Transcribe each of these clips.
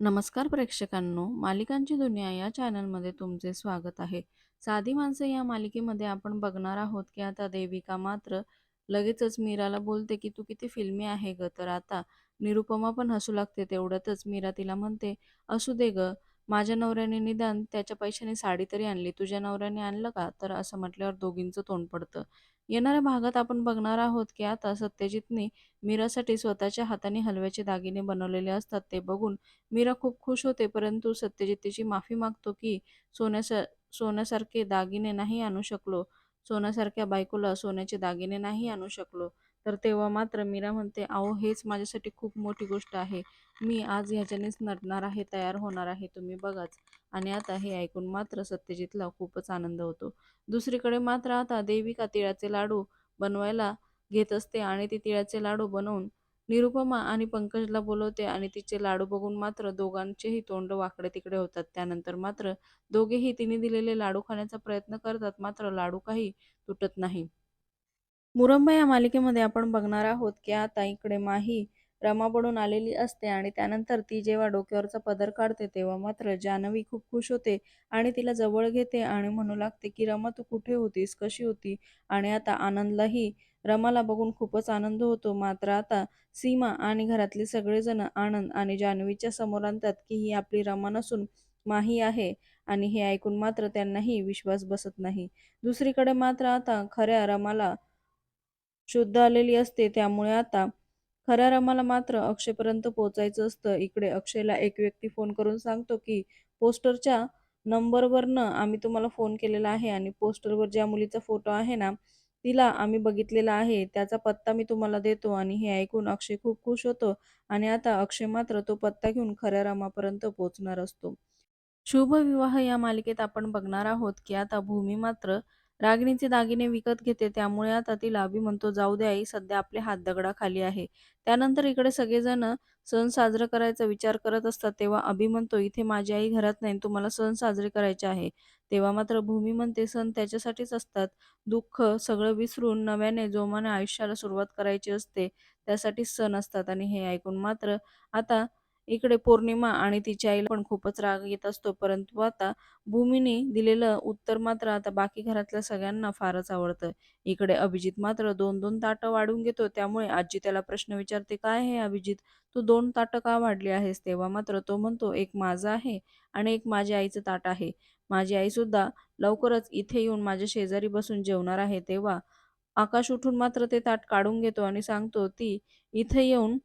नमस्कार प्रेक्षकांनो मालिकांची दुनिया या चॅनलमध्ये तुमचे स्वागत आहे. साधी माणसं या मालिकेमध्ये आपण बघणार आहोत की आता देविका मात्र लगेचच मीराला बोलते की तू किती फिल्मी आहे ग तर आता निरुपमा पण हसू लागते तेवढ्यातच मीरा तिला म्हणते असू दे ग माझ्या नवऱ्याने निदान त्याच्या पैशाने साडी तरी आणली. तुझ्या नवऱ्याने आणलं का? तर असं म्हटल्यावर दोघींचं तोंड पडतं. येणाऱ्या भागात आपण बघणार आहोत की आता सत्यजितने मीरासाठी स्वतःच्या हाताने हलव्याचे दागिने बनवलेले असतात ते बघून मीरा खूप खुश होते. परंतु सत्यजित तिची माफी मागतो की सोन्यासा सोन्यासारखे दागिने नाही आणू शकलो. सोन्यासारख्या बायकोला सोन्याचे दागिने नाही आणू शकलो. तर तेव्हा मात्र मीरा म्हणते अहो हेच माझ्यासाठी खूप मोठी गोष्ट आहे. मी आज ह्याच्यानेच नटणार आहे तयार होणार आहे तुम्ही बघाच. आणि आता हे ऐकून मात्र सत्यजितला खूपच आनंद होतो. दुसरीकडे मात्र आता देविका तिळाचे लाडू बनवायला घेत असते आणि ती तिळाचे लाडू बनवून निरुपमा आणि पंकजला बोलवते आणि तिचे लाडू बघून मात्र दोघांचेही तोंड वाकडे तिकडे होतात. त्यानंतर मात्र दोघेही तिने दिलेले लाडू खाण्याचा प्रयत्न करतात मात्र लाडू काही तुटत नाही. मुरंबा या मालिकेमध्ये आपण बघणार आहोत की आता इकडे माही रमा आलेली असते आणि त्यानंतर ती जेव्हा डोक्यावरचा पदर काढते तेव्हा मात्र जान्हवी खूप खुश होते आणि तिला जवळ घेते आणि म्हणू लागते की रमा तू कुठे होतीस? कशी होती? आणि आता आनंदलाही रमाला बघून खूपच आनंद होतो. मात्र आता सीमा आणि घरातले सगळेजण आनंद आणि जान्हवीच्या समोर आणतात की ही आपली रमा नसून माही आहे आणि हे ऐकून मात्र त्यांनाही विश्वास बसत नाही. दुसरीकडे मात्र आता खऱ्या रमाला शुद्ध आलेली असते त्यामुळे आता खऱ्या रमाला मात्र अक्षयपर्यंत पोहोचायचं असतं. इकडे अक्षयला एक व्यक्ती फोन करून सांगतो की पोस्टरच्या नंबरवरनं आम्ही तुम्हाला फोन केलेला आहे आणि पोस्टरवर ज्या मुलीचा फोटो आहे ना तिला आम्ही बघितलेला आहे. त्याचा पत्ता मी तुम्हाला देतो आणि हे ऐकून अक्षय खूप खुश होतो आणि आता अक्षय मात्र तो पत्ता घेऊन खऱ्या रमापर्यंत पोहोचणार असतो. शुभ विवाह या मालिकेत आपण बघणार आहोत की आता भूमी मात्र रागिणीचे दागिने विकत घेते त्यामुळे आता तिला अभि म्हणतो जाऊ दे आई सध्या आपले हात दगडाखाली आहे. त्यानंतर इकडे सगळेजण सण साजरा करायचा विचार करत असतात तेव्हा अभि म्हणतो इथे माझी आई घरात नाही तुम्हाला सण साजरे करायचे आहे. तेव्हा मात्र भूमी म्हणते सण त्याच्यासाठीच असतात. दुःख सगळं विसरून नव्याने जोमाने आयुष्याला सुरुवात करायची असते त्यासाठी सण असतात. आणि हे ऐकून मात्र आता इकडे पौर्णिमा आणि तिच्या आईला पण खूपच राग येत असतो. परंतु आता भूमीने दिलेलं उत्तर मात्र आता बाकी घरातल्या सगळ्यांना फारच आवडतं. इकडे अभिजित मात्र दोन दोन ताटं वाढून घेतो. त्यामुळे आजी त्याला प्रश्न विचारते काय आहे अभिजित? तू दोन ताटं का वाढली आहेस? तेव्हा मात्र तो म्हणतो एक माझं आहे आणि एक माझ्या आईचं ताट आहे. माझी आई सुद्धा लवकरच इथे येऊन माझ्या शेजारी बसून जेवणार आहे. तेव्हा आकाश उठून मात्र ते ताट काढून घेतो आणि सांगतो ती इथे येऊन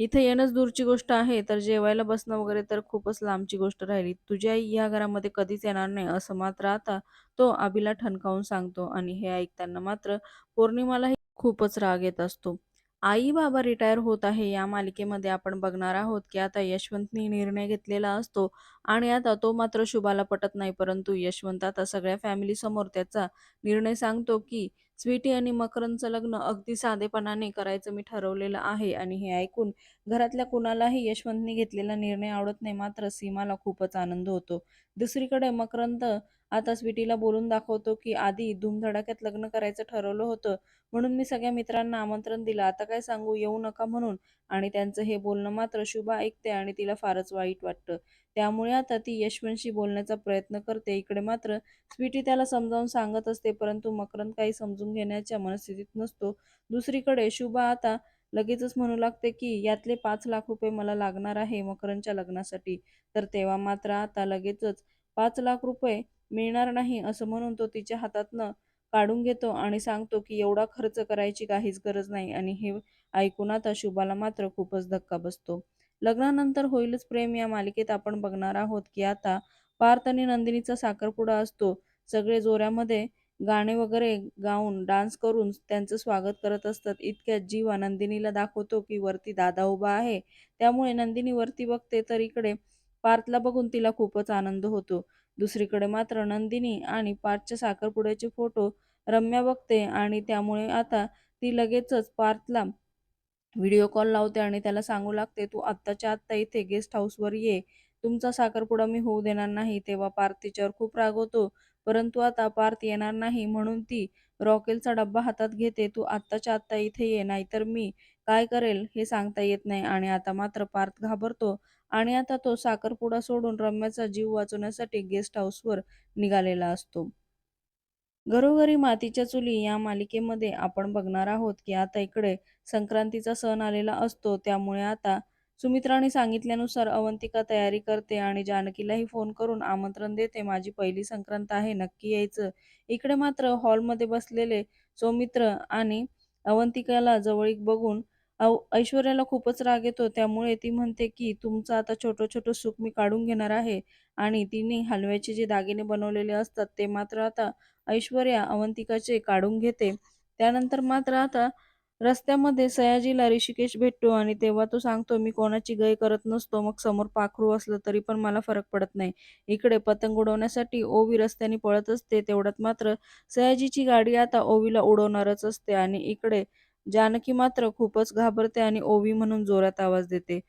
इथे येणंच दूरची गोष्ट आहे तर जेवायला बसणं वगैरे तर खूपच लांबची गोष्ट राहिली. तुझी आई या घरामध्ये कधीच येणार नाही असं मात्र आता तो आबीला ठणकावून सांगतो आणि हे ऐकताना मात्र पौर्णिमालाही खूपच राग येत असतो. आई बाबा रिटायर होत आहे या मालिकेमध्ये आपण बघणार आहोत की आता यशवंतनी निर्णय घेतलेला असतो आणि आता तो मात्र शुभाला पटत नाही परंतु यशवंत आता सगळ्या फॅमिली समोर त्याचा निर्णय सांगतो की स्वीटी आणि मकरंदचं लग्न अगदी साधेपणाने करायचं मी ठरवलेलं आहे आणि हे ऐकून घरातल्या कुणालाही यशवंतने घेतलेला निर्णय आवडत नाही मात्र सीमाला खूपच आनंद होतो. दुसरीकडे मकरंद आता स्वीटीला बोलून दाखवतो की आधी धूमधडाक्यात लग्न करायचं ठरवलं होतं म्हणून मी सगळ्या मित्रांना आमंत्रण दिलं. आता काय सांगू? येऊ नका म्हणून. आणि त्यांचं हे बोलणं मात्र शुभा ऐकते आणि तिला फारच वाईट वाटतं. त्यामुळे आता ती यशवंतशी बोलण्याचा प्रयत्न करते. इकडे मात्र स्वीटी त्याला समजावून सांगत असते परंतु मकरंद काही समजून घेण्याच्या मनस्थितीत नसतो. दुसरीकडे शुभा आता लगेचच म्हणू लागते की यातले पाच लाख रुपये मला लागणार आहे मकरंदच्या लग्नासाठी. तर तेव्हा मात्र आता लगेचच पाच लाख रुपये मिळणार नाही असं म्हणून तो तिच्या हातातनं काढून घेतो आणि सांगतो की एवढा खर्च करायची काहीच गरज नाही. आणि हे ऐकून आता शुभाला मात्र खूपच धक्का बसतो. लग्नानंतर होईलच प्रेम या मालिकेत आपण बघणार आहोत की आता पार्थ आणि नंदिनीचा साखरपुडा असतो. सगळे जोऱ्यामध्ये गाणे वगैरे गाऊन डान्स करून त्यांचं स्वागत करत असतात. इतक्यात जीवा नंदिनीला दाखवतो की वरती दादा उभा आहे. त्यामुळे नंदिनी वरती बघते तर इकडे पार्थला बघून तिला खूपच आनंद होतो. दुसरीकडे मात्र नंदिनी आणि पार्थच्या साखरपुड्याचे फोटो रम्या बघते आणि त्यामुळे आता ती लगेचच पार्थला व्हिडिओ कॉल लावते आणि त्याला सांगू लागते तू आत्ताच्या आत्ता इथे गेस्ट हाऊसवर ये. तुमचा साखरपुडा मी होऊ देणार नाही. तेव्हा पार्थ तिच्यावर खूप रागवतो परंतु आता पार्थ येणार नाही म्हणून ती रॉकेलचा डब्बा हातात घेते. तू आत्ताच्या आत्ता इथे ये नाहीतर मी काय करेल हे सांगता येत नाही. आणि आता मात्र पार्थ घाबरतो आणि आता तो साखरपुडा सोडून रम्याचा जीव वाचवण्यासाठी गेस्ट हाऊसवर निघालेला असतो. घरोघरी मातीच्या चुली या मालिकेमध्ये आपण बघणार आहोत की आता इकडे संक्रांतीचा सण आलेला असतो. त्यामुळे आता सुमित्राने सांगितल्यानुसार अवंतिका तयारी करते आणि जानकीलाही फोन करून आमंत्रण देते. माझी पहिली संक्रांत आहे नक्की यायचं. इकडे मात्र हॉलमध्ये बसलेले सौमित्र आणि अवंतिकाला जवळीक बघून अव ऐश्वर्याला खूपच राग येतो. त्यामुळे ती म्हणते की तुमचं आता छोटं छोटं सुख मी काढून घेणार आहे. आणि तिने हलव्याचे जे दागिने बनवलेले असतात ते मात्र आता ऐश्वर्या अवंतिकाचे काढून घेते. त्यानंतर मात्र आता रस्त्यामध्ये सयाजीला ऋषिकेश भेटतो आणि तेव्हा तो सांगतो मी कोणाची गय करत नसतो. मग समोर पाखरू असलं तरी पण मला फरक पडत नाही. इकडे पतंग उडवण्यासाठी ओवी रस्त्याने पळत असते. तेवढ्यात मात्र सयाजीची गाडी आता ओवीला उडवणारच असते आणि इकडे जानकी मात्र खूपच घाबरते आणि ओवी म्हणून जोरात आवाज देते.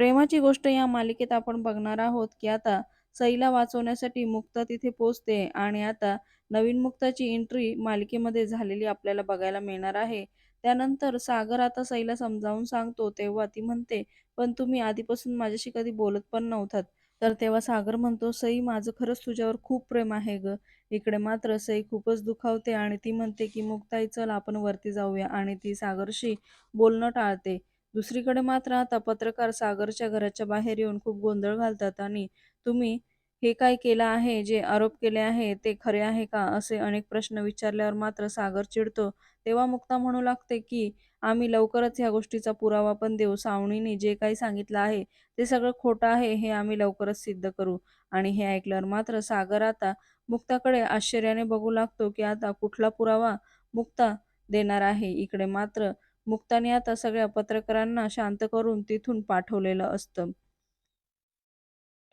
प्रेमाची गोष्ट या मालिकेत आपण बघणार आहोत की आता सईला वाचवण्यासाठी मुक्ता तिथे पोचते आणि आता नवीन मुक्ताची एंट्री मालिकेमध्ये झालेली आपल्याला बघायला मिळणार आहे. त्यानंतर सागर आता सईला समजावून सांगतो तेव्हा ती म्हणते पण तुम्ही आधीपासून माझ्याशी कधी बोलत पण नव्हतात. तर तेव्हा सागर म्हणतो सई माझं खरंच तुझ्यावर खूप प्रेम आहे ग. इकडे मात्र सई खूपच दुखावते आणि ती म्हणते की मुक्ताई चल आपण वरती जाऊया. आणि ती सागरशी बोलणं टाळते. दुसरीकडे मात्र आता पत्रकार सागरच्या घराच्या बाहेर येऊन खूप गोंधळ घालतात आणि तुम्ही हे काय केलं आहे? जे आरोप केले आहे ते खरे आहे का? असे अनेक प्रश्न विचारल्यावर मात्र सागर चिडतो. तेव्हा मुक्ता म्हणू लागते की आम्ही लवकरच ह्या गोष्टीचा पुरावा पण देऊ. सावणीने जे काही सांगितलं आहे ते सगळं खोटं आहे हे आम्ही लवकरच सिद्ध करू. आणि हे ऐकल्यावर मात्र सागर आता मुक्ताकडे आश्चर्याने बघू लागतो की आता कुठला पुरावा मुक्ता देणार आहे. इकडे मात्र मुक्ताने आता सगळ्या पत्रकारांना शांत करून तिथून पाठवलेलं असतं.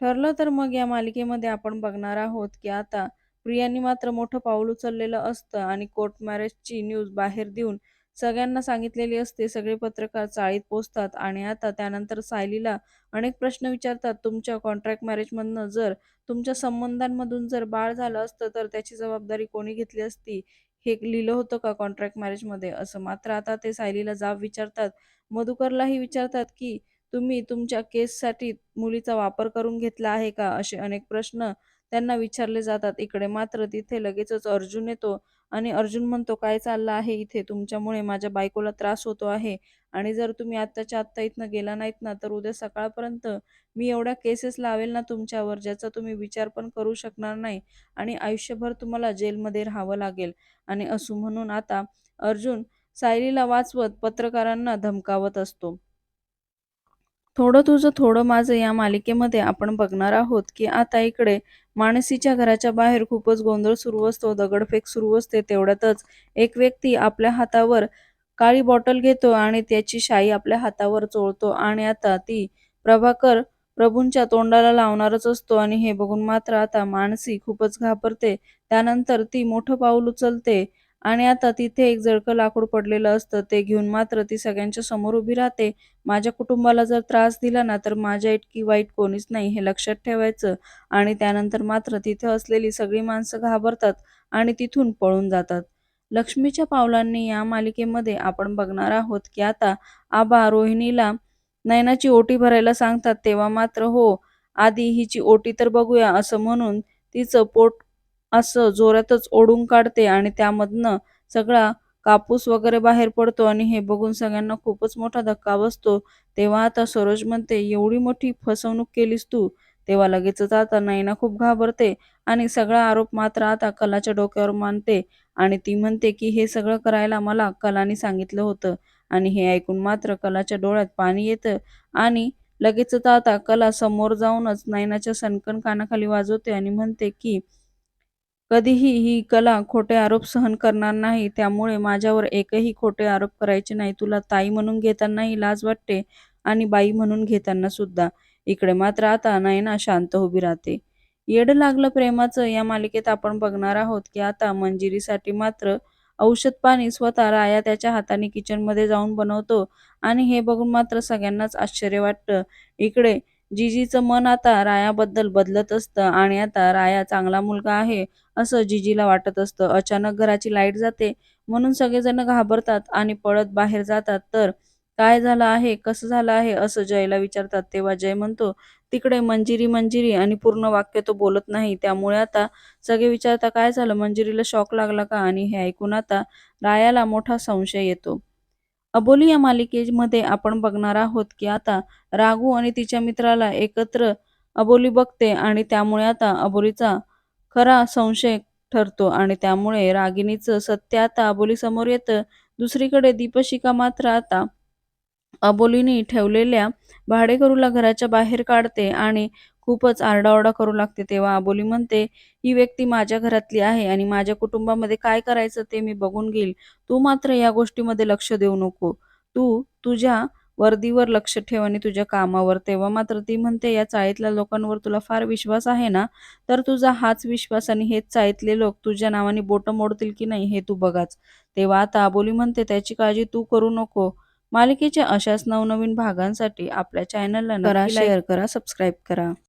ठरलं तर मग या मालिकेमध्ये आपण बघणार आहोत की आता प्रियांनी मात्र मोठं पाऊल उचललेलं असतं आणि कोर्ट मॅरेजची न्यूज बाहेर देऊन सगळ्यांना सांगितलेली असते. सगळे पत्रकार चाळीत पोचतात आणि आता त्यानंतर सायलीला अनेक प्रश्न विचारतात. तुमच्या कॉन्ट्रॅक्ट मॅरेजमधनं जर तुमच्या संबंधांमधून जर बाळ झालं असतं तर त्याची जबाबदारी कोणी घेतली असती? हे लिहिलं होतं का कॉन्ट्रॅक्ट मॅरेजमध्ये असं मात्र आता ते सायलीला जाब विचारतात. मधुकरलाही विचारतात की तुम्ही तुमच्या केससाठी मुलीचा वापर करून घेतला आहे का? असे अनेक प्रश्न त्यांना विचारले जातात इकडे मात्र तिथे लगेचच अर्जुन येतो आणि अर्जुन म्हणतो काय चाललं आहे इथे? तुमच्यामुळे माझ्या बायकोला त्रास होतो आहे आणि जर तुम्ही आत्ताच्या आत्ता इथनं गेला नाहीत ना तर उद्या सकाळपर्यंत मी एवढ्या केसेस लावेल ना तुमच्यावर ज्याचा तुम्ही विचार पण करू शकणार नाही आणि आयुष्यभर तुम्हाला जेलमध्ये राहावं लागेल. आणि असू म्हणून आता अर्जुन सायलीला वाचवत पत्रकारांना धमकावत असतो. थोडं तुझं थोडं माझं या मालिकेमध्ये आपण बघणार आहोत की आता इकडे मानसीच्या घराच्या बाहेर खूपच गोंधळ सुरू असतो दगडफेक सुरू असते. तेवढ्यातच एक व्यक्ती आपल्या हातावर काळी बॉटल घेतो आणि त्याची शाई आपल्या हातावर चोळतो आणि आता ती प्रभाकर प्रभूंच्या तोंडाला लावणारच असतो आणि हे बघून मात्र आता मानसी खूपच घाबरते. त्यानंतर ती मोठं पाऊल उचलते आणि आता तिथे एक जळकं लाकूड पडलेलं असतं ते घेऊन मात्र ती सगळ्यांच्या समोर उभी राहते. माझ्या कुटुंबाला जर त्रास दिला ना तर माझ्या इतकी वाईट कोणीच नाही हे लक्षात ठेवायचं. आणि त्यानंतर मात्र तिथे असलेली सगळी माणसं घाबरतात आणि तिथून पळून जातात. लक्ष्मीच्या पावलांनी या मालिकेमध्ये आपण बघणार आहोत की आता आबा रोहिणीला नयनाची ओटी भरायला सांगतात तेव्हा मात्र हो आधी हिची ओटी तर बघूया असं म्हणून तिचं पोट असं जोरातच ओढून काढते आणि त्यामधनं सगळा कापूस वगैरे बाहेर पडतो आणि हे बघून सगळ्यांना खूपच मोठा धक्का बसतो. तेव्हा आता सरोज म्हणते एवढी मोठी फसवणूक केलीस तू. तेव्हा लगेचच आता नैना खूप घाबरते आणि सगळा आरोप मात्र आता कलाच्या डोक्यावर मानते आणि ती म्हणते की हे सगळं करायला मला कलाने सांगितलं होतं आणि हे ऐकून मात्र कलाच्या डोळ्यात पाणी येतं. आणि लगेचच आता कला समोर जाऊनच नैनाच्या सणकण कानाखाली वाजवते आणि म्हणते की कधीही ही कला खोटे आरोप सहन करणार नाही त्यामुळे माझ्यावर एकही खोटे आरोप करायचे नाही. तुला ताई म्हणून घेतानाही लाज वाटते आणि बाई म्हणून घेताना सुद्धा. इकडे मात्र आता नयना शांत उभी राहते. येड लागलं प्रेमाचं या मालिकेत आपण बघणार आहोत की आता मंजिरीसाठी मात्र औषध पाणी स्वतः राया त्याच्या हाताने किचनमध्ये जाऊन बनवतो आणि हे बघून मात्र सगळ्यांनाच आश्चर्य वाटतं. इकडे जिजीचं मन आता रायाबद्दल बदलत असतं आणि आता राया चांगला मुलगा आहे असं जिजीला वाटत असतं. अचानक घराची लाइट जाते म्हणून सगळेजण घाबरतात आणि पळत बाहेर जातात. तर काय झालं आहे कसं झालं आहे असं जयला विचारतात. तेव्हा जय म्हणतो तिकडे मंजिरी मंजिरी आणि पूर्ण वाक्य तो बोलत नाही. त्यामुळे आता सगळे विचारता काय झालं? मंजिरीला शॉक लागला का? आणि हे ऐकून आता रायाला मोठा संशय येतो. अबोली या मालिकेमध्ये आपण बघणार आहोत की आता रागू आणि तिच्या मित्राला एकत्र अबोली बघते आणि त्यामुळे आता अबोलीचा खरा संशय ठरतो आणि त्यामुळे रागिणीचं सत्य आता अबोली समोर येतं. दुसरीकडे दीपशिका मात्र आता अबोलीने ठेवलेल्या भाडेकरूला घराच्या बाहेर काढते आणि खूपच आरडाओरडा करू लागते तेव्हा अबोली म्हणते ही व्यक्ती माझ्या घरातली आहे आणि माझ्या कुटुंबामध्ये काय करायचं ते मी बघून घेईल. तू मात्र या गोष्टीमध्ये लक्ष देऊ नको. तू तुझ्या वर्दीवर लक्ष ठेव आणि तुझ्या कामावर तेव्हा मात्र ती म्हणते या चाळीतल्या लोकांवर तुला फार विश्वास आहे ना? तर तुझा हाच विश्वास आणि हेच चाळीतले लोक तुझ्या नावाने बोटं मोडतील की नाही हे तू बघाच तेव्हा आता अबोली म्हणते त्याची काळजी तू करू नको. मालिकेच्या अशाच नवनवीन भागांसाठी आपल्या चॅनलला करा, नक्की लाईक शेअर करा सबस्क्राईब करा.